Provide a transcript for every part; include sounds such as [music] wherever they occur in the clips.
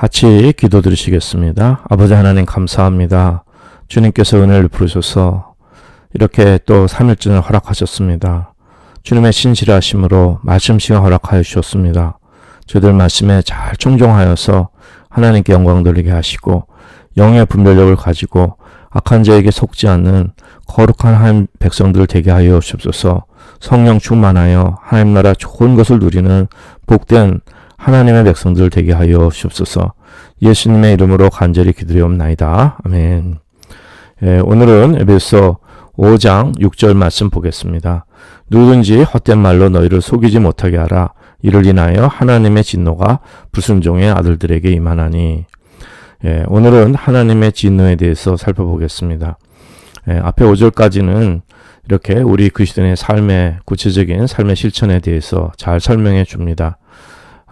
같이 기도 드리시겠습니다. 아버지 하나님 감사합니다. 주님께서 은혜를 부르셔서 이렇게 또 3일전을 허락하셨습니다. 주님의 신실하심으로 말씀 시간 허락하여 주셨습니다. 저희들 말씀에 잘 충종하여서 하나님께 영광 돌리게 하시고 영의 분별력을 가지고 악한 자에게 속지 않는 거룩한 하나님 백성들 되게 하여 주옵소서 성령 충만하여 하나님 나라 좋은 것을 누리는 복된 하나님의 백성들 되게 하여 주옵소서 예수님의 이름으로 간절히 기도리옵나이다. 아멘. 예, 오늘은 에베소 5장 6절 말씀 보겠습니다. 누구든지 헛된 말로 너희를 속이지 못하게 하라. 이를 인하여 하나님의 진노가 불순종의 아들들에게 임하나니. 예, 오늘은 하나님의 진노에 대해서 살펴보겠습니다. 예, 앞에 5절까지는 이렇게 우리 그리스도인의 삶의 구체적인 삶의 실천에 대해서 잘 설명해 줍니다.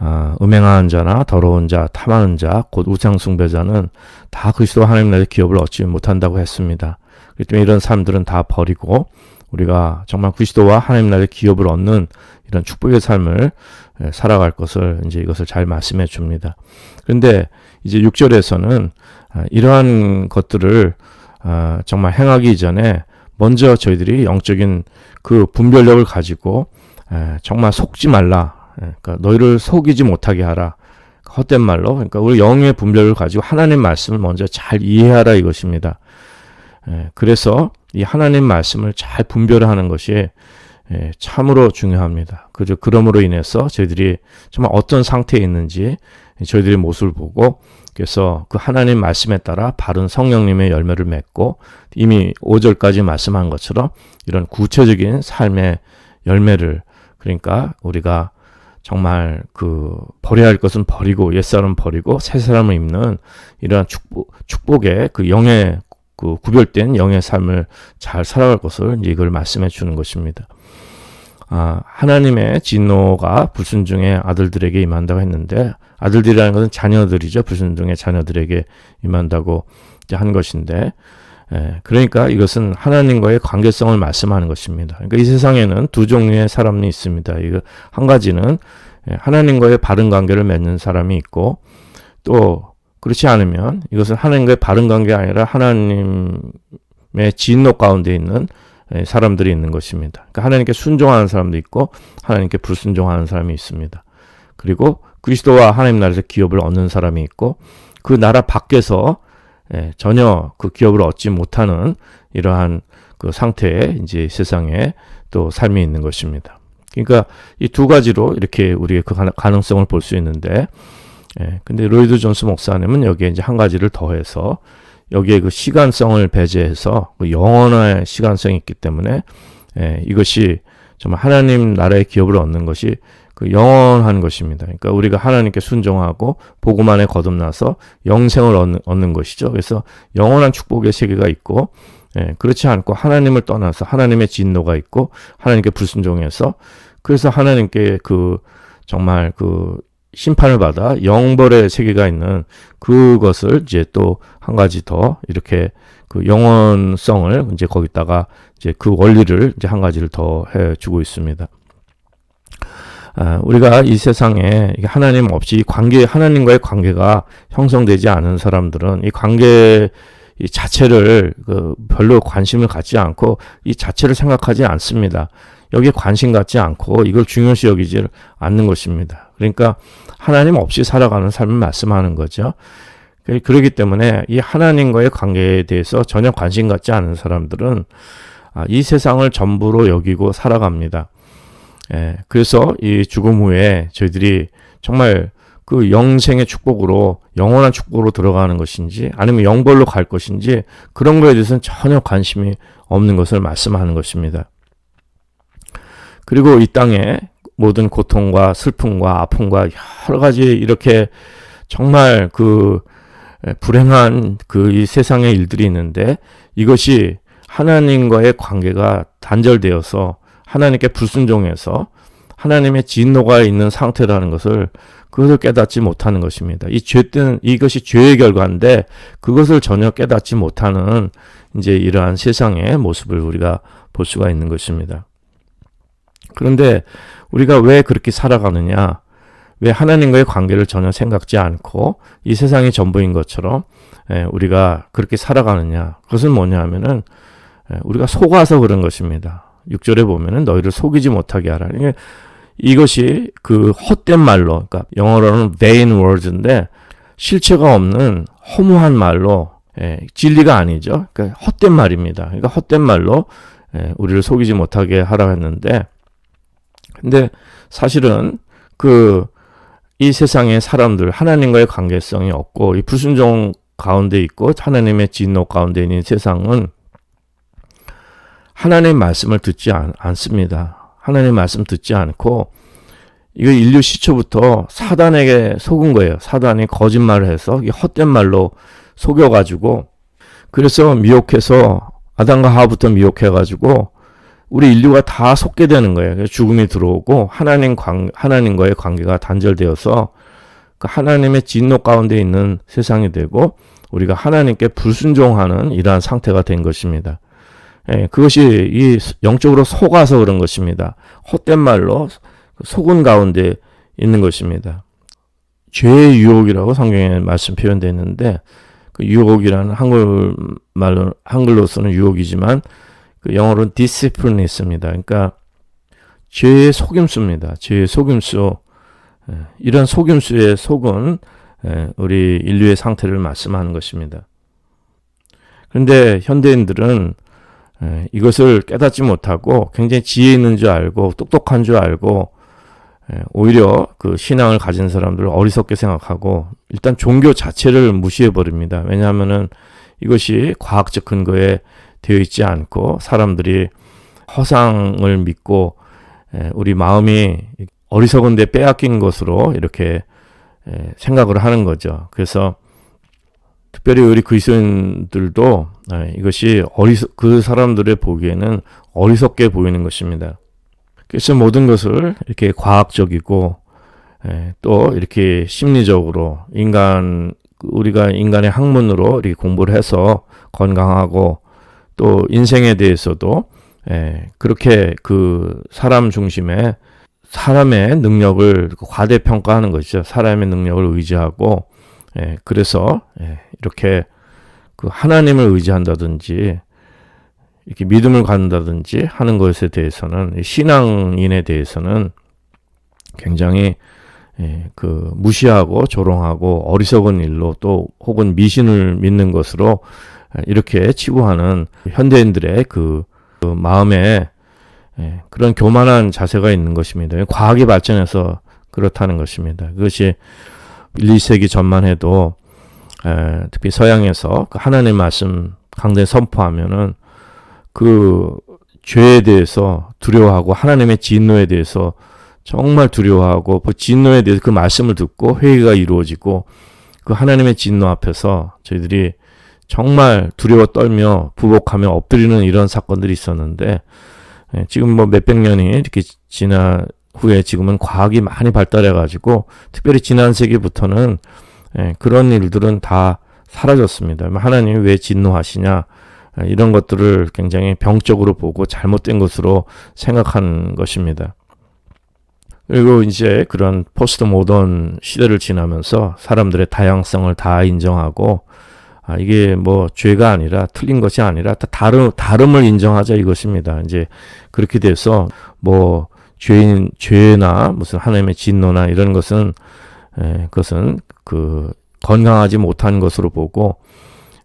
아, 음행하는 자나 더러운 자, 탐하는 자, 곧 우상숭배자는 다 그리스도 하나님 나라의 기업을 얻지 못한다고 했습니다. 그렇기 때문에 이런 사람들은 다 버리고 우리가 정말 그리스도와 하나님 나라의 기업을 얻는 이런 축복의 삶을 예, 살아갈 것을 이제 이것을 잘 말씀해 줍니다. 그런데 이제 6절에서는 아, 이러한 것들을 아, 정말 행하기 전에 먼저 저희들이 영적인 그 분별력을 가지고 예, 정말 속지 말라. 예, 그러니까 너희를 속이지 못하게 하라. 헛된 말로 그러니까 우리 영의 분별을 가지고 하나님 말씀을 먼저 잘 이해하라 이것입니다. 그래서 이 하나님 말씀을 잘 분별하는 것이 예, 참으로 중요합니다. 그저 그럼으로 인해서 저희들이 정말 어떤 상태에 있는지 저희들의 모습을 보고 그래서 그 하나님 말씀에 따라 바른 성령님의 열매를 맺고 이미 5절까지 말씀한 것처럼 이런 구체적인 삶의 열매를 그러니까 우리가 정말 그 버려야 할 것은 버리고 옛사람 버리고 새 사람을 입는 이러한 축복, 축복의 그 영의 그 구별된 영의 삶을 잘 살아갈 것을 이걸 말씀해 주는 것입니다. 아, 하나님의 진노가 불순종의 아들들에게 임한다고 했는데 아들들이라는 것은 자녀들이죠. 불순종의 자녀들에게 임한다고 한 것인데 예, 그러니까 이것은 하나님과의 관계성을 말씀하는 것입니다. 그러니까 이 세상에는 두 종류의 사람이 있습니다. 이거 한 가지는 예, 하나님과의 바른 관계를 맺는 사람이 있고 또 그렇지 않으면 이것은 하나님과의 바른 관계가 아니라 하나님의 진노 가운데 있는 예, 사람들이 있는 것입니다. 그러니까 하나님께 순종하는 사람도 있고 하나님께 불순종하는 사람이 있습니다. 그리고 그리스도와 하나님 나라에서 기업을 얻는 사람이 있고 그 나라 밖에서 예, 전혀 그 기업을 얻지 못하는 이러한 그 상태에 이제 세상에 또 삶이 있는 것입니다. 그러니까 이 두 가지로 이렇게 우리의 그 가능성을 볼 수 있는데, 예, 근데 로이드 존스 목사님은 여기에 이제 한 가지를 더해서 여기에 그 시간성을 배제해서 그 영원한 시간성이 있기 때문에 예, 이것이 정말 하나님 나라의 기업을 얻는 것이 그 영원한 것입니다. 그러니까 우리가 하나님께 순종하고 복음 안에 거듭나서 영생을 얻는, 얻는 것이죠. 그래서 영원한 축복의 세계가 있고 예, 그렇지 않고 하나님을 떠나서 하나님의 진노가 있고 하나님께 불순종해서 그래서 하나님께 그 정말 그 심판을 받아 영벌의 세계가 있는 그것을 이제 또 한 가지 더 이렇게 그 영원성을 이제 거기다가 이제 그 원리를 이제 한 가지를 더 해주고 있습니다. 아, 우리가 이 세상에 하나님 없이 관계 하나님과의 관계가 형성되지 않은 사람들은 이 관계 이 자체를 그 별로 관심을 갖지 않고 이 자체를 생각하지 않습니다. 여기에 관심 갖지 않고 이걸 중요시 여기지 않는 것입니다. 그러니까 하나님 없이 살아가는 삶을 말씀하는 거죠. 그, 그렇기 때문에 이 하나님과의 관계에 대해서 전혀 관심 갖지 않은 사람들은 아, 이 세상을 전부로 여기고 살아갑니다. 예, 그래서 이 죽음 후에 저희들이 정말 그 영생의 축복으로 영원한 축복으로 들어가는 것인지 아니면 영벌로 갈 것인지 그런 거에 대해서는 전혀 관심이 없는 것을 말씀하는 것입니다. 그리고 이 땅에 모든 고통과 슬픔과 아픔과 여러 가지 이렇게 정말 그 불행한 그 이 세상의 일들이 있는데 이것이 하나님과의 관계가 단절되어서 하나님께 불순종해서 하나님의 진노가 있는 상태라는 것을 그것을 깨닫지 못하는 것입니다. 이 죄든 이것이 죄의 결과인데 그것을 전혀 깨닫지 못하는 이제 이러한 세상의 모습을 우리가 볼 수가 있는 것입니다. 그런데 우리가 왜 그렇게 살아가느냐? 왜 하나님과의 관계를 전혀 생각지 않고 이 세상이 전부인 것처럼 예, 우리가 그렇게 살아가느냐? 그것은 뭐냐 하면은 예, 우리가 속아서 그런 것입니다. 6절에 보면은 너희를 속이지 못하게 하라. 이게 이것이 그 헛된 말로, 그러니까 영어로는 vain words인데 실체가 없는 허무한 말로 예, 진리가 아니죠. 그러니까 헛된 말입니다. 그러니까 헛된 말로 예, 우리를 속이지 못하게 하라 했는데, 근데 사실은 그 이 세상의 사람들 하나님과의 관계성이 없고 이 불순종 가운데 있고 하나님의 진노 가운데 있는 세상은 하나님의 말씀을 듣지 않, 않습니다. 하나님의 말씀 듣지 않고 이거 인류 시초부터 사단에게 속은 거예요. 사단이 거짓말을 해서 헛된 말로 속여가지고 그래서 미혹해서 아담과 하와부터 미혹해가지고 우리 인류가 다 속게 되는 거예요. 죽음이 들어오고 하나님 관 하나님과의 관계가 단절되어서 그 하나님의 진노 가운데 있는 세상이 되고 우리가 하나님께 불순종하는 이러한 상태가 된 것입니다. 예, 그것이 이 영적으로 속아서 그런 것입니다. 헛된 말로 속은 가운데 있는 것입니다. 죄의 유혹이라고 성경에 말씀 표현되어 있는데 그 유혹이라는 한글 말로 한글로서는 유혹이지만 그 영어로는 discipline이 있습니다. 그러니까 죄의 속임수입니다. 죄의 속임수. 예, 이런 속임수의 속은 예, 우리 인류의 상태를 말씀하는 것입니다. 그런데 현대인들은 예, 이것을 깨닫지 못하고 굉장히 지혜 있는 줄 알고 똑똑한 줄 알고 오히려 그 신앙을 가진 사람들을 어리석게 생각하고 일단 종교 자체를 무시해 버립니다. 왜냐하면은 이것이 과학적 근거에 되어 있지 않고 사람들이 허상을 믿고 우리 마음이 어리석은데 빼앗긴 것으로 이렇게 생각을 하는 거죠. 그래서 특별히 우리 그리스도인들도 이것이 어리석 그 사람들의 보기에는 어리석게 보이는 것입니다. 그래서 모든 것을 이렇게 과학적이고 또 이렇게 심리적으로 인간 우리가 인간의 학문으로 이렇게 공부를 해서 건강하고 또 인생에 대해서도 예, 그렇게 그 사람 중심의 사람의 능력을 과대평가하는 것이죠. 사람의 능력을 의지하고 예, 그래서 예, 이렇게 그 하나님을 의지한다든지 이렇게 믿음을 갖는다든지 하는 것에 대해서는 신앙인에 대해서는 굉장히 예, 그 무시하고 조롱하고 어리석은 일로 또 혹은 미신을 믿는 것으로 이렇게 치부하는 현대인들의 그, 그 마음에 예, 그런 교만한 자세가 있는 것입니다. 과학이 발전해서 그렇다는 것입니다. 그것이 1, 2세기 전만 해도 에, 특히 서양에서 그 하나님 말씀 강대 선포하면은 그 죄에 대해서 두려워하고 하나님의 진노에 대해서 정말 두려워하고 그 진노에 대해서 그 말씀을 듣고 회의가 이루어지고 그 하나님의 진노 앞에서 저희들이 정말 두려워 떨며 부복하며 엎드리는 이런 사건들이 있었는데 예, 지금 뭐 몇백 년이 이렇게 지나 후에 지금은 과학이 많이 발달해 가지고 특별히 지난 세기부터는 예, 그런 일들은 다 사라졌습니다. 하나님이 왜 진노하시냐 예, 이런 것들을 굉장히 병적으로 보고 잘못된 것으로 생각하는 것입니다. 그리고 이제 그런 포스트 모던 시대를 지나면서 사람들의 다양성을 다 인정하고 아, 이게 뭐 죄가 아니라 틀린 것이 아니라 다름, 다름을 인정하자 이것입니다. 이제 그렇게 돼서 뭐 죄인, 죄나 무슨 하나님의 진노나 이런 것은, 에, 그것은 그 건강하지 못한 것으로 보고,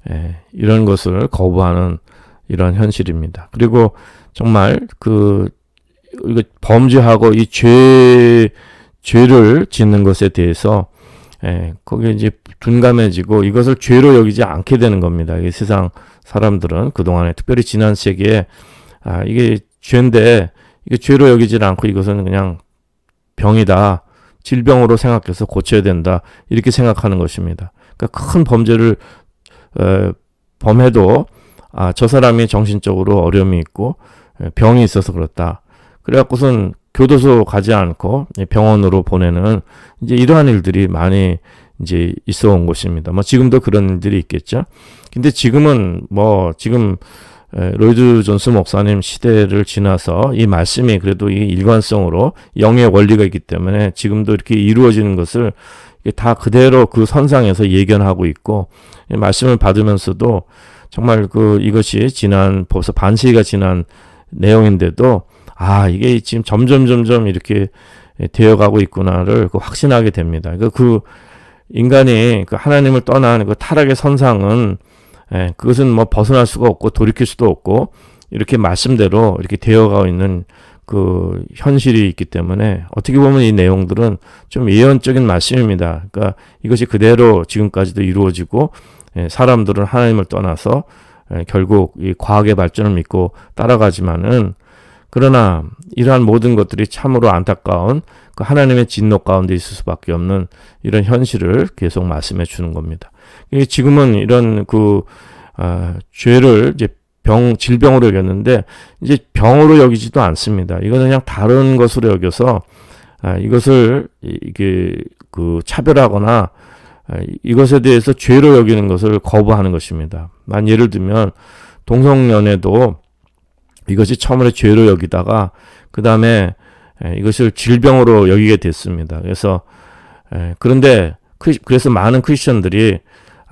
에, 이런 것을 거부하는 이런 현실입니다. 그리고 정말 그, 범죄하고 이 죄, 죄를 짓는 것에 대해서 예, 거기에 이제 둔감해지고 이것을 죄로 여기지 않게 되는 겁니다. 이 세상 사람들은 그동안에 특별히 지난 세기에 아, 이게 죄인데 이게 죄로 여기지 않고 이것은 그냥 병이다. 질병으로 생각해서 고쳐야 된다. 이렇게 생각하는 것입니다. 그러니까 큰 범죄를 에, 범해도 아, 저 사람이 정신적으로 어려움이 있고 병이 있어서 그렇다. 그래갖고선 교도소 가지 않고 병원으로 보내는 이제 이러한 일들이 많이 이제 있어 온 것입니다. 뭐 지금도 그런 일들이 있겠죠. 근데 지금은 뭐 지금 에, 로이드 존스 목사님 시대를 지나서 이 말씀이 그래도 이 일관성으로 영의 원리가 있기 때문에 지금도 이렇게 이루어지는 것을 다 그대로 그 선상에서 예견하고 있고 이 말씀을 받으면서도 정말 그 이것이 지난 벌써 반세기가 지난 내용인데도 아 이게 지금 점점 점점 이렇게 되어가고 있구나를 그 확신하게 됩니다. 그, 그 인간이 그 하나님을 떠난 그 타락의 선상은 예, 그것은 뭐 벗어날 수가 없고 돌이킬 수도 없고 이렇게 말씀대로 이렇게 되어가고 있는 그 현실이 있기 때문에 어떻게 보면 이 내용들은 좀 예언적인 말씀입니다. 그러니까 이것이 그대로 지금까지도 이루어지고 예, 사람들은 하나님을 떠나서 예, 결국 이 과학의 발전을 믿고 따라가지만은 그러나 이러한 모든 것들이 참으로 안타까운 그 하나님의 진노 가운데 있을 수밖에 없는 이런 현실을 계속 말씀해 주는 겁니다. 이게 지금은 이런 그 아, 죄를 이제 병 질병으로 여겼는데 이제 병으로 여기지도 않습니다. 이거는 그냥 다른 것으로 여겨서 아, 이것을 이게 그 차별하거나 아, 이것에 대해서 죄로 여기는 것을 거부하는 것입니다. 만 예를 들면 동성연애도 이것이 처음에 죄로 여기다가 그 다음에 이것을 질병으로 여기게 됐습니다. 그래서 에, 그런데 크, 그래서 많은 크리스천들이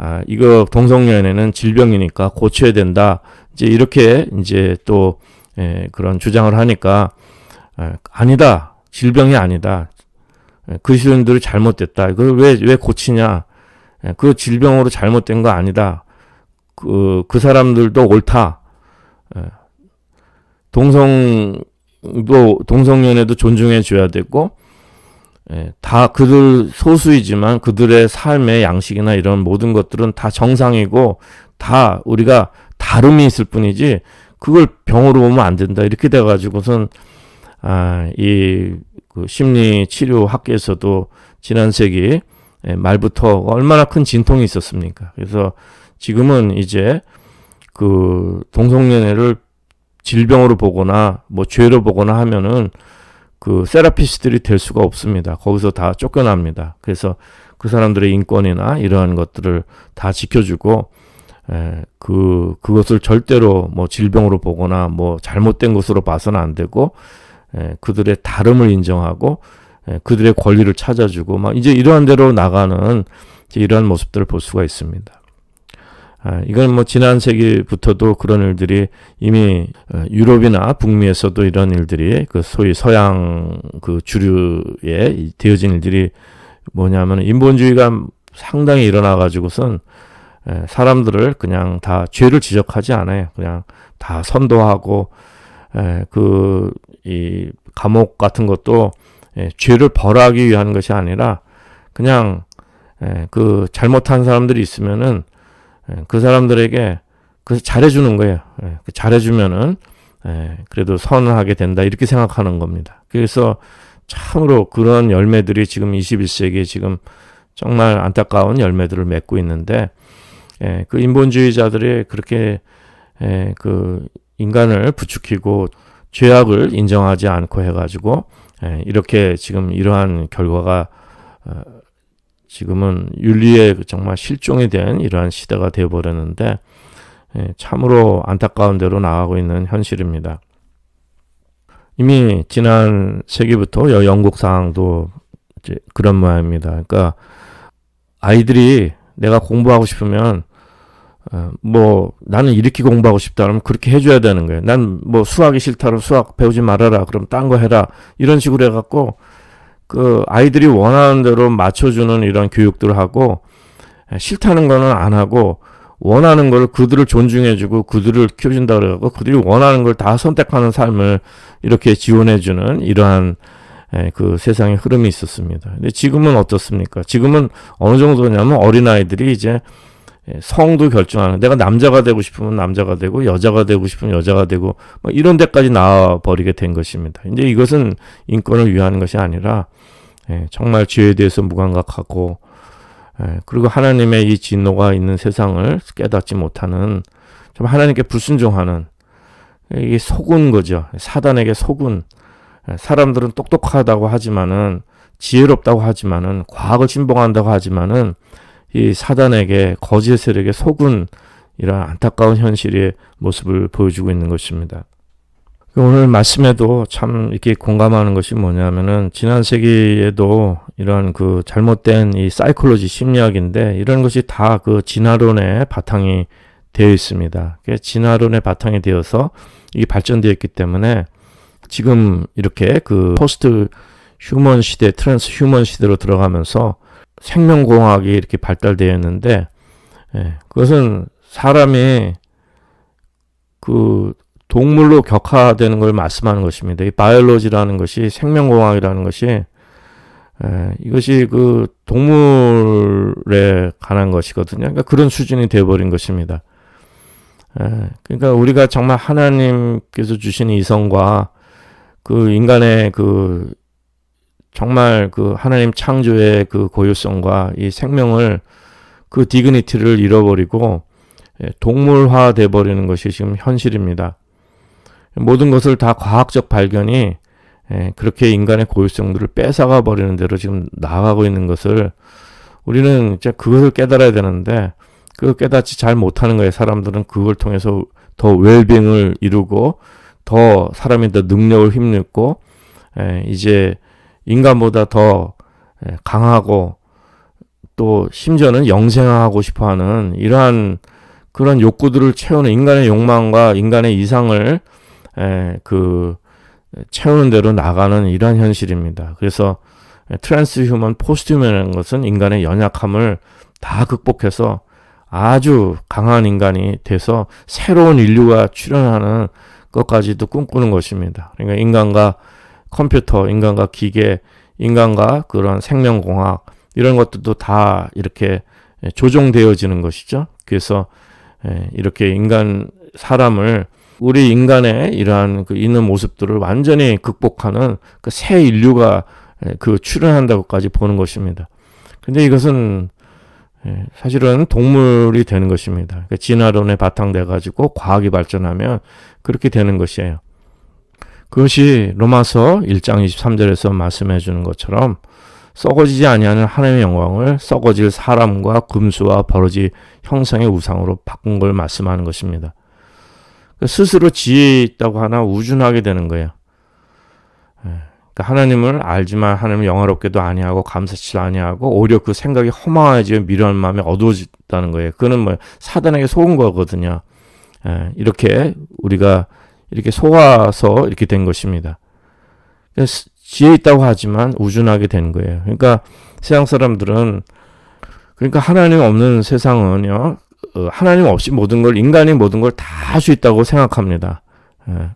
아, 이거 동성연애는 질병이니까 고쳐야 된다. 이제 이렇게 이제 또 에, 그런 주장을 하니까 에, 아니다. 질병이 아니다. 에, 그리스도인들이 잘못됐다. 그걸 왜, 왜 고치냐? 에, 그 질병으로 잘못된 거 아니다. 그, 그 사람들도 옳다. 에, 동성도 동성연애도 존중해 줘야 되고 예, 다 그들 소수이지만 그들의 삶의 양식이나 이런 모든 것들은 다 정상이고 다 우리가 다름이 있을 뿐이지 그걸 병으로 보면 안 된다 이렇게 돼 가지고선 아이 그 심리 치료 학계에서도 지난 세기 예, 말부터 얼마나 큰 진통이 있었습니까? 그래서 지금은 이제 그 동성연애를 질병으로 보거나 뭐 죄로 보거나 하면은 그 세라피스트들이 될 수가 없습니다. 거기서 다 쫓겨납니다. 그래서 그 사람들의 인권이나 이러한 것들을 다 지켜주고 에, 그 그것을 절대로 뭐 질병으로 보거나 뭐 잘못된 것으로 봐서는 안 되고 에, 그들의 다름을 인정하고 에, 그들의 권리를 찾아주고 막 이제 이러한 대로 나가는 이러한 모습들을 볼 수가 있습니다. 아, 이건 뭐 지난 세기부터도 그런 일들이 이미 어, 유럽이나 북미에서도 이런 일들이 그 소위 서양 그 주류에 되어진 일들이 뭐냐면 인본주의가 상당히 일어나 가지고선 사람들을 그냥 다 죄를 지적하지 않아요. 그냥 다 선도하고 그 이 감옥 같은 것도 죄를 벌하기 위한 것이 아니라 그냥 그 잘못한 사람들이 있으면은 예, 그 사람들에게 그 잘해주는 거예요. 예, 그 잘해주면은 예, 그래도 선하게 된다 이렇게 생각하는 겁니다. 그래서 참으로 그런 열매들이 지금 21세기에 지금 정말 안타까운 열매들을 맺고 있는데 그 인본주의자들이 그렇게 그 인간을 부추기고 죄악을 인정하지 않고 해가지고 이렇게 지금 이러한 결과가 어, 지금은 윤리의 그 정말 실종이 된 이러한 시대가 되어버렸는데 예, 참으로 안타까운 대로 나가고 있는 현실입니다. 이미 지난 세기부터 영국 상황도 그런 모양입니다. 그러니까 아이들이 내가 공부하고 싶으면 어, 뭐 나는 이렇게 공부하고 싶다 그러면 그렇게 해줘야 되는 거예요. 난 뭐 수학이 싫다로 수학 배우지 말아라. 그럼 딴 거 해라. 이런 식으로 해갖고 그 아이들이 원하는 대로 맞춰주는 이런 교육들을 하고 싫다는 거는 안 하고 원하는 걸 그들을 존중해주고 그들을 키워준다 그래갖고 그들이 원하는 걸 다 선택하는 삶을 이렇게 지원해주는 이러한 그 세상의 흐름이 있었습니다. 근데 지금은 어떻습니까? 지금은 어느 정도냐면 어린아이들이 이제 성도 결정하는 내가 남자가 되고 싶으면 남자가 되고 여자가 되고 싶으면 여자가 되고 뭐 이런 데까지 나와 버리게 된 것입니다. 이제 이것은 인권을 위한 것이 아니라 예, 정말 죄에 대해서 무감각하고 예, 그리고 하나님의 이 진노가 있는 세상을 깨닫지 못하는 좀 하나님께 불순종하는 이게 속은 거죠. 사단에게 속은 예, 사람들은 똑똑하다고 하지만은 지혜롭다고 하지만은 과학을 신봉한다고 하지만은 이 사단에게 거짓 세력에 속은 이러한 안타까운 현실의 모습을 보여주고 있는 것입니다. 오늘 말씀에도 참 이렇게 공감하는 것이 뭐냐면은 지난 세기에도 이런 그 잘못된 이 사이콜로지 심리학인데 이런 것이 다 그 진화론의 바탕이 되어 있습니다. 진화론의 바탕이 되어서 이게 발전되었기 때문에 지금 이렇게 그 포스트 휴먼 시대, 트랜스 휴먼 시대로 들어가면서 생명공학이 이렇게 발달되어 있는데 예, 그것은 사람이 그 동물로 격화되는 걸 말씀하는 것입니다. 이 바이올로지라는 것이 생명공학이라는 것이 에, 이것이 그 동물에 관한 것이거든요. 그러니까 그런 수준이 되어버린 것입니다. 에, 그러니까 우리가 정말 하나님께서 주신 이성과 그 인간의 그 정말 그 하나님 창조의 그 고유성과 이 생명을 그 디그니티를 잃어버리고 동물화 돼 버리는 것이 지금 현실입니다. 모든 것을 다 과학적 발견이 예, 그렇게 인간의 고유성들을 뺏어가 버리는 대로 지금 나아가고 있는 것을 우리는 이제 그것을 깨달아야 되는데 그 깨닫지 잘 못하는 거예요. 사람들은 그걸 통해서 더 웰빙을 이루고 더 사람이 더 능력을 힘냈고 예, 이제 인간보다 더 예, 강하고 또 심지어는 영생하고 싶어하는 이러한 그런 욕구들을 채우는 인간의 욕망과 인간의 이상을 에, 그 채우는 대로 나가는 이러한 현실입니다. 그래서 트랜스 휴먼, 포스트 휴먼이라는 것은 인간의 연약함을 다 극복해서 아주 강한 인간이 돼서 새로운 인류가 출현하는 것까지도 꿈꾸는 것입니다. 그러니까 인간과 컴퓨터, 인간과 기계, 인간과 그런 생명공학 이런 것들도 다 이렇게 조종되어지는 것이죠. 그래서 이렇게 인간 사람을 우리 인간의 이러한 그 있는 모습들을 완전히 극복하는 그 새 인류가 그 출현한다고까지 보는 것입니다. 근데 이것은 사실은 동물이 되는 것입니다. 그러니까 진화론에 바탕돼 가지고 과학이 발전하면 그렇게 되는 것이에요. 그것이 로마서 1장 23절에서 말씀해 주는 것처럼 썩어지지 아니하는 하나님의 영광을 썩어질 사람과 금수와 버러지 형상의 우상으로 바꾼 걸 말씀하는 것입니다. 스스로 지혜 있다고 하나 우준하게 되는 거예요. 예. 그러니까 하나님을 알지만 하나님을 영화롭게도 아니하고 감사치도 아니하고 오히려 그 생각이 허망해지고 미련한 마음이 어두워졌다는 거예요. 그거는 뭐 사단에게 속은 거거든요. 예. 이렇게 우리가 이렇게 속아서 이렇게 된 것입니다. 지혜 있다고 하지만 우준하게 된 거예요. 그러니까 세상 사람들은 그러니까 하나님 없는 세상은요 어, 하나님 없이 모든 걸 인간이 모든 걸 다 할 수 있다고 생각합니다. 예.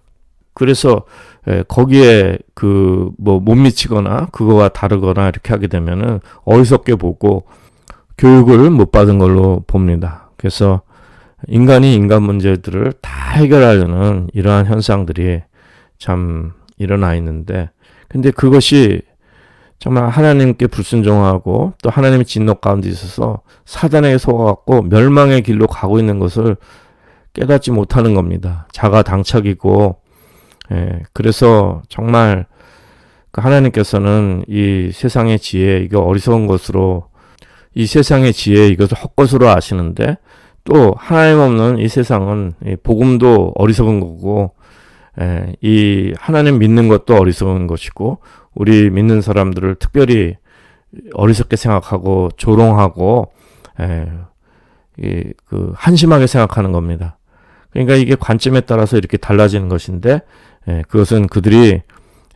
그래서 예, 거기에 그 뭐 못 미치거나 그거와 다르거나 이렇게 하게 되면은 어리석게 보고 교육을 못 받은 걸로 봅니다. 그래서 인간이 인간 문제들을 다 해결하려는 이러한 현상들이 참 일어나 있는데 근데 그것이 정말 하나님께 불순종하고 또 하나님의 진노 가운데 있어서 사단에게 속아갖고 멸망의 길로 가고 있는 것을 깨닫지 못하는 겁니다. 자가 당착이고, 예, 그래서 정말 그 하나님께서는 이 세상의 지혜, 이거 어리석은 것으로, 이 세상의 지혜, 이것을 헛것으로 아시는데, 또 하나님 없는 이 세상은 복음도 어리석은 거고, 예, 이 하나님 믿는 것도 어리석은 것이고, 우리 믿는 사람들을 특별히 어리석게 생각하고 조롱하고 에, 이, 그 한심하게 생각하는 겁니다. 그러니까 이게 관점에 따라서 이렇게 달라지는 것인데 에, 그것은 그들이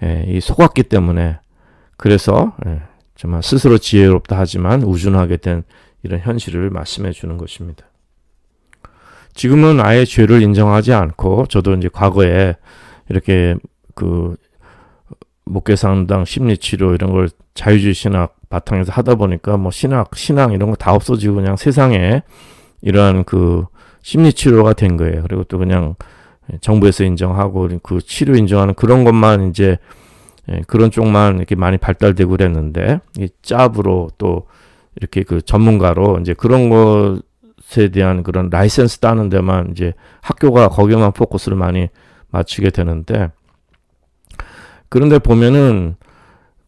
에, 이 속았기 때문에 그래서 에, 정말 스스로 지혜롭다 하지만 우준하게 된 이런 현실을 말씀해 주는 것입니다. 지금은 아예 죄를 인정하지 않고 저도 이제 과거에 이렇게 그 목계상당 심리 치료 이런 걸 자유주의 신학 바탕에서 하다 보니까 뭐 신학, 신앙 이런 거 다 없어지고 그냥 세상에 이러한 그 심리 치료가 된 거예요. 그리고 또 그냥 정부에서 인정하고 그 치료 인정하는 그런 것만 이제 예, 그런 쪽만 이렇게 많이 발달되고 그랬는데 이 짭으로 또 이렇게 그 전문가로 이제 그런 것에 대한 그런 라이센스 따는 데만 이제 학교가 거기만 포커스를 많이 맞추게 되는데 그런데 보면은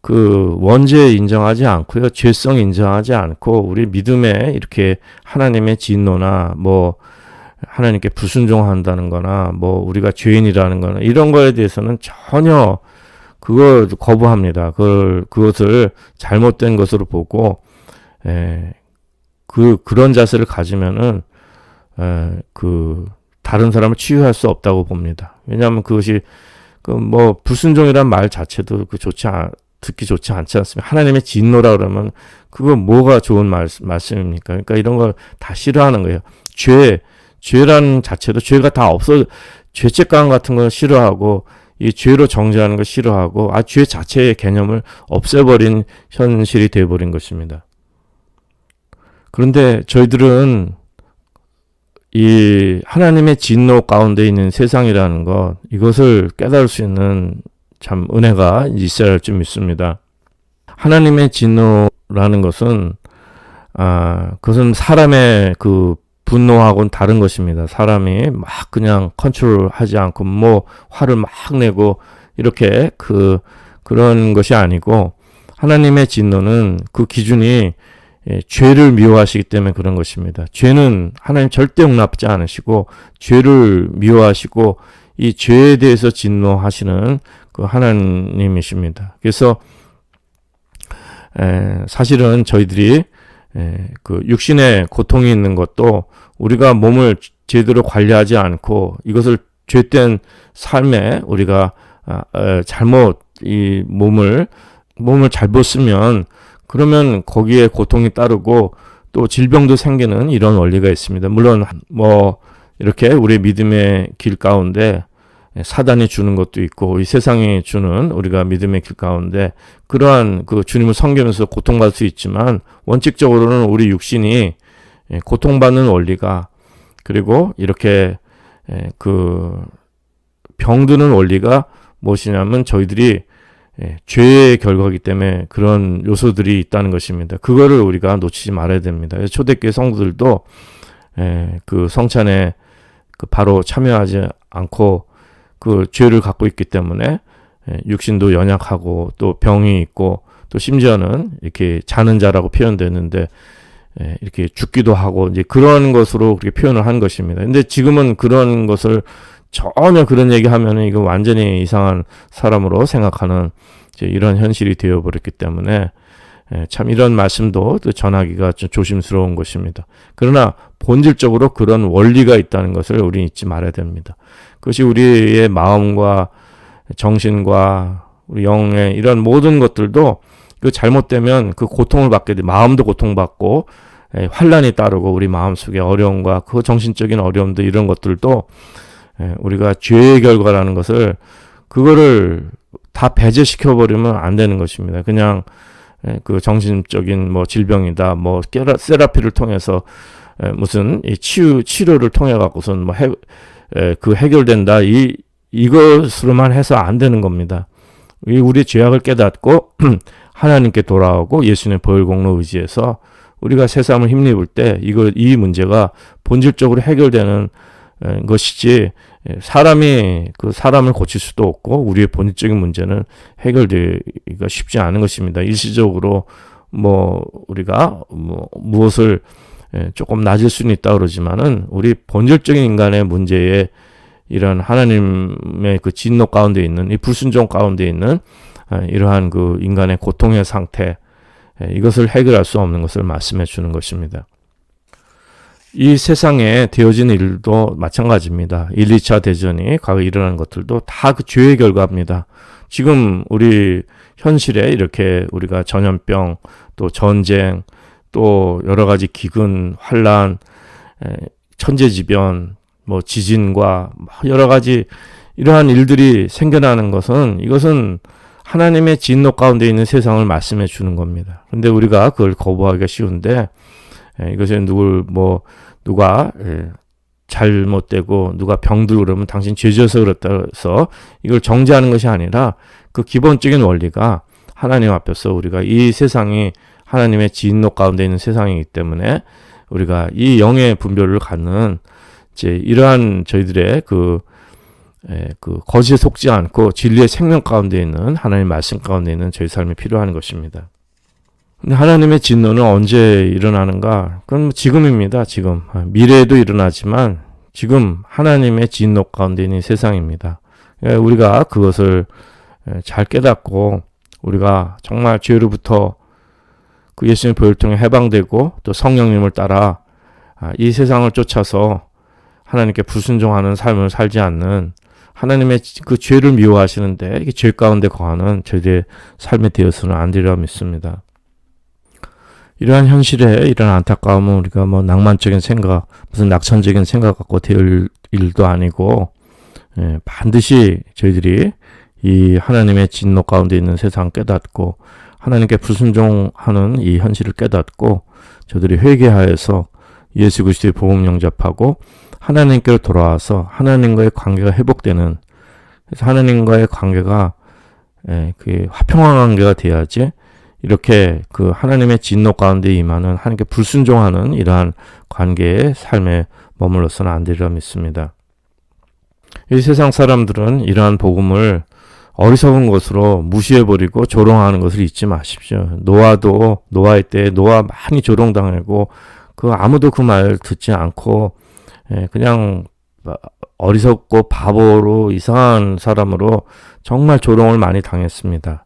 그 원죄 인정하지 않고요. 죄성 인정하지 않고 우리 믿음에 이렇게 하나님의 진노나 뭐 하나님께 불순종한다는 거나 뭐 우리가 죄인이라는 거나 이런 거에 대해서는 전혀 그거 거부합니다. 그걸 그것을 잘못된 것으로 보고 에, 그 그런 자세를 가지면은 에, 그 다른 사람을 치유할 수 없다고 봅니다. 왜냐하면 그것이 그 뭐 불순종이란 말 자체도 그 좋지 않, 듣기 좋지 않지 않습니까? 하나님의 진노라 그러면 그거 뭐가 좋은 말, 말씀입니까? 그러니까 이런 걸 다 싫어하는 거예요. 죄, 죄라는 자체도 죄가 다 없어 죄책감 같은 걸 싫어하고 이 죄로 정죄하는 걸 싫어하고 아 죄 자체의 개념을 없애버린 현실이 되어버린 것입니다. 그런데 저희들은 이 하나님의 진노 가운데 있는 세상이라는 것 이것을 깨달을 수 있는 참 은혜가 있어야 할 줄 믿습니다. 하나님의 진노라는 것은 아 그것은 사람의 그 분노하고는 다른 것입니다. 사람이 막 그냥 컨트롤하지 않고 뭐 화를 막 내고 이렇게 그 그런 것이 아니고 하나님의 진노는 그 기준이 예, 죄를 미워하시기 때문에 그런 것입니다. 죄는 하나님 절대 용납지 않으시고 죄를 미워하시고 이 죄에 대해서 진노하시는 그 하나님이십니다. 그래서 에, 사실은 저희들이 에, 그 육신의 고통이 있는 것도 우리가 몸을 제대로 관리하지 않고 이것을 죄된 삶에 우리가 아, 에, 잘못 이 몸을 몸을 잘못 쓰면 그러면 거기에 고통이 따르고 또 질병도 생기는 이런 원리가 있습니다. 물론 뭐 이렇게 우리 믿음의 길 가운데 사단이 주는 것도 있고 이 세상이 주는 우리가 믿음의 길 가운데 그러한 그 주님을 섬기면서 고통받을 수 있지만 원칙적으로는 우리 육신이 고통받는 원리가 그리고 이렇게 그 병드는 원리가 무엇이냐면 저희들이 예, 죄의 결과이기 때문에 그런 요소들이 있다는 것입니다. 그거를 우리가 놓치지 말아야 됩니다. 초대교회 성도들도 예, 그 성찬에 그 바로 참여하지 않고 그 죄를 갖고 있기 때문에 예, 육신도 연약하고 또 병이 있고 또 심지어는 이렇게 자는 자라고 표현되는데 예, 이렇게 죽기도 하고 이제 그런 것으로 그렇게 표현을 한 것입니다. 근데 지금은 그런 것을 전혀 그런 얘기 하면은 이거 완전히 이상한 사람으로 생각하는 이런 현실이 되어버렸기 때문에 예, 참 이런 말씀도 전하기가 좀 조심스러운 것입니다. 그러나 본질적으로 그런 원리가 있다는 것을 우리 잊지 말아야 됩니다. 그것이 우리의 마음과 정신과 우리 영의 이런 모든 것들도 그 잘못되면 그 고통을 받게 돼 마음도 고통받고 예, 환란이 따르고 우리 마음 속에 어려움과 그 정신적인 어려움들 이런 것들도 예, 우리가 죄의 결과라는 것을 그거를 다 배제시켜 버리면 안 되는 것입니다. 그냥 예, 그 정신적인 뭐 질병이다, 뭐 세라피를 통해서 예, 무슨 이 치유 치료를 통해 갖고선 뭐 해, 그 해결된다 이 이것으로만 해서 안 되는 겁니다. 우리 죄악을 깨닫고 [clears throat] 하나님께 돌아오고 예수님의 보혈 공로 의지해서 우리가 세상을 힘입을 때 이거 이 문제가 본질적으로 해결되는 것이지 사람이 그 사람을 고칠 수도 없고 우리의 본질적인 문제는 해결되기가 쉽지 않은 것입니다. 일시적으로 뭐 우리가 뭐 무엇을 조금 낮을 수는 있다 그러지만은 우리 본질적인 인간의 문제에 이런 하나님의 그 진노 가운데 있는 이 불순종 가운데 있는 이러한 그 인간의 고통의 상태 이것을 해결할 수 없는 것을 말씀해 주는 것입니다. 이 세상에 되어진 일도 마찬가지입니다. 1, 2차 대전이 과거 일어난 것들도 다 그 죄의 결과입니다. 지금 우리 현실에 이렇게 우리가 전염병, 또 전쟁, 또 여러 가지 기근, 환란, 천재지변, 뭐 지진과 여러 가지 이러한 일들이 생겨나는 것은 이것은 하나님의 진노 가운데 있는 세상을 말씀해 주는 겁니다. 근데 우리가 그걸 거부하기가 쉬운데 예, 이것은 누굴 뭐 누가 예, 잘못되고 누가 병들고 그러면 당신 죄져서 그렇다 해서 이걸 정죄하는 것이 아니라 그 기본적인 원리가 하나님 앞에서 우리가 이 세상이 하나님의 진노 가운데 있는 세상이기 때문에 우리가 이 영의 분별을 갖는 이제 이러한 저희들의 그, 에, 그 거짓에 속지 않고 진리의 생명 가운데 있는 하나님 말씀 가운데 있는 저희 삶이 필요한 것입니다. 근데 하나님의 진노는 언제 일어나는가? 그건 뭐 지금입니다. 지금 미래에도 일어나지만 지금 하나님의 진노 가운데 있는 세상입니다. 예, 우리가 그것을 예, 잘 깨닫고 우리가 정말 죄로부터 그 예수님의 보혈 통해 해방되고 또 성령님을 따라 아, 이 세상을 쫓아서 하나님께 불순종하는 삶을 살지 않는 하나님의 그 죄를 미워하시는데 이게 죄 가운데 거하는 저희들의 삶에 되어서는 안 되리라 믿습니다. 이러한 현실에 이런 안타까움은 우리가 뭐 낭만적인 생각, 무슨 낙천적인 생각 갖고 될 일도 아니고 예, 반드시 저희들이 이 하나님의 진노 가운데 있는 세상 깨닫고 하나님께 불순종하는 이 현실을 깨닫고 저들이 회개하여서 예수 그리스도의 복음 영접하고 하나님께로 돌아와서 하나님과의 관계가 회복되는 그래서 하나님과의 관계가 예, 그 화평한 관계가 돼야지 이렇게 그 하나님의 진노 가운데 임하는 하나님께 불순종하는 이러한 관계의 삶에 머물러서는 안 되리라 믿습니다. 이 세상 사람들은 이러한 복음을 어리석은 것으로 무시해버리고 조롱하는 것을 잊지 마십시오. 노아도 노아의 때 노아 많이 조롱당하고 그 아무도 그 말 듣지 않고 예, 그냥 어리석고 바보로 이상한 사람으로 정말 조롱을 많이 당했습니다.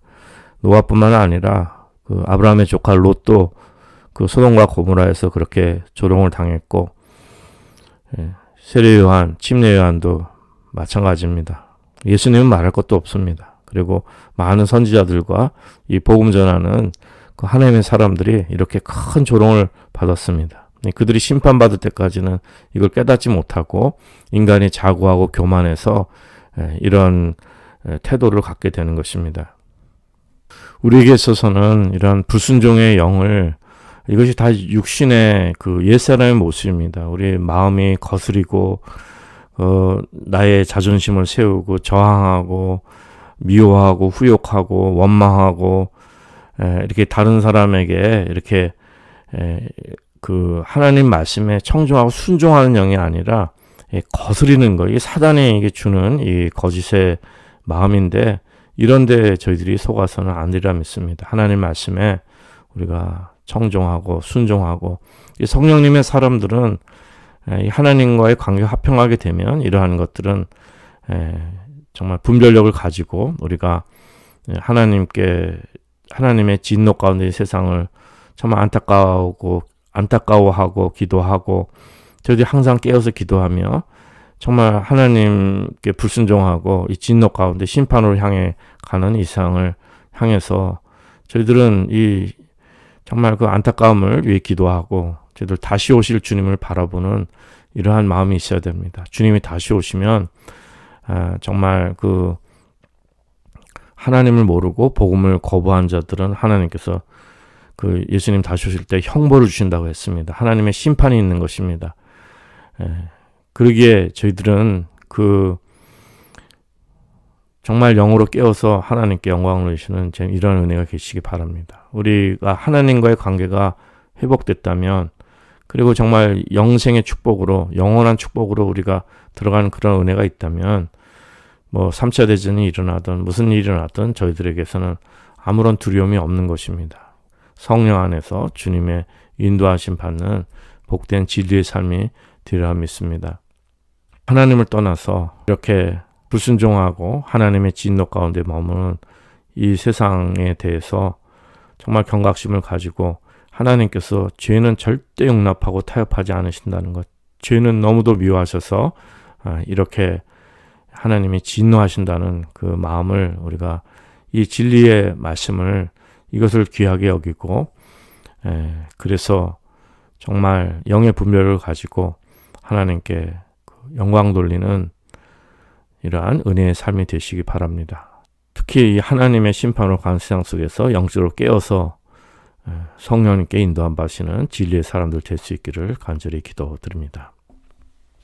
노아뿐만 아니라 그 아브라함의 조카 롯도 그 소돔과 고모라에서 그렇게 조롱을 당했고 예, 세례 요한, 침례 요한도 마찬가지입니다. 예수님은 말할 것도 없습니다. 그리고 많은 선지자들과 이 복음 전하는 그 하나님의 사람들이 이렇게 큰 조롱을 받았습니다. 네, 그들이 심판받을 때까지는 이걸 깨닫지 못하고 인간이 자고하고 교만해서 이런 태도를 갖게 되는 것입니다. 우리에게 있어서는 이런 불순종의 영을 이것이 다 육신의 그 옛사람의 모습입니다. 우리 마음이 거스리고 어, 나의 자존심을 세우고 저항하고 미워하고 후욕하고 원망하고 에, 이렇게 다른 사람에게 이렇게 에, 그 하나님 말씀에 청종하고 순종하는 영이 아니라 예, 거스리는 거, 이게 사단이 이게 주는 이 거짓의 마음인데 이런데 저희들이 속아서는 안 되리라 믿습니다. 하나님 말씀에 우리가 청종하고 순종하고 이 성령님의 사람들은 이 하나님과의 관계가 화평하게 되면 이러한 것들은 정말 분별력을 가지고 우리가 하나님께 하나님의 진노 가운데 세상을 정말 안타까워하고 안타까워하고 기도하고 저희들이 항상 깨어서 기도하며 정말 하나님께 불순종하고 이 진노 가운데 심판으로 향해 가는 이상을 향해서 저희들은 이 정말 그 안타까움을 위해 기도하고 저희들 다시 오실 주님을 바라보는 이러한 마음이 있어야 됩니다. 주님이 다시 오시면 아, 정말 그 하나님을 모르고 복음을 거부한 자들은 하나님께서 그 예수님 다시 오실 때 형벌을 주신다고 했습니다. 하나님의 심판이 있는 것입니다. 예. 그러기에 저희들은 그 정말 영으로 깨어서 하나님께 영광을 주시는 이런 은혜가 계시기 바랍니다. 우리가 하나님과의 관계가 회복됐다면 그리고 정말 영생의 축복으로 영원한 축복으로 우리가 들어가는 그런 은혜가 있다면 뭐 3차 대전이 일어나든 무슨 일이 일어나든 저희들에게서는 아무런 두려움이 없는 것입니다. 성령 안에서 주님의 인도하심 받는 복된 진리의 삶이 되리라 믿습니다. 하나님을 떠나서 이렇게 불순종하고 하나님의 진노 가운데 머무는 이 세상에 대해서 정말 경각심을 가지고 하나님께서 죄는 절대 용납하고 타협하지 않으신다는 것. 죄는 너무도 미워하셔서 아, 이렇게 하나님이 진노하신다는 그 마음을 우리가 이 진리의 말씀을 이것을 귀하게 여기고 그래서 정말 영의 분별을 가지고 하나님께 그 영광 돌리는 이러한 은혜의 삶이 되시기 바랍니다. 특히 이 하나님의 심판으로 간 세상 속에서 영적으로 깨어서 성령님께 인도한 바시는 진리의 사람들 될 수 있기를 간절히 기도드립니다.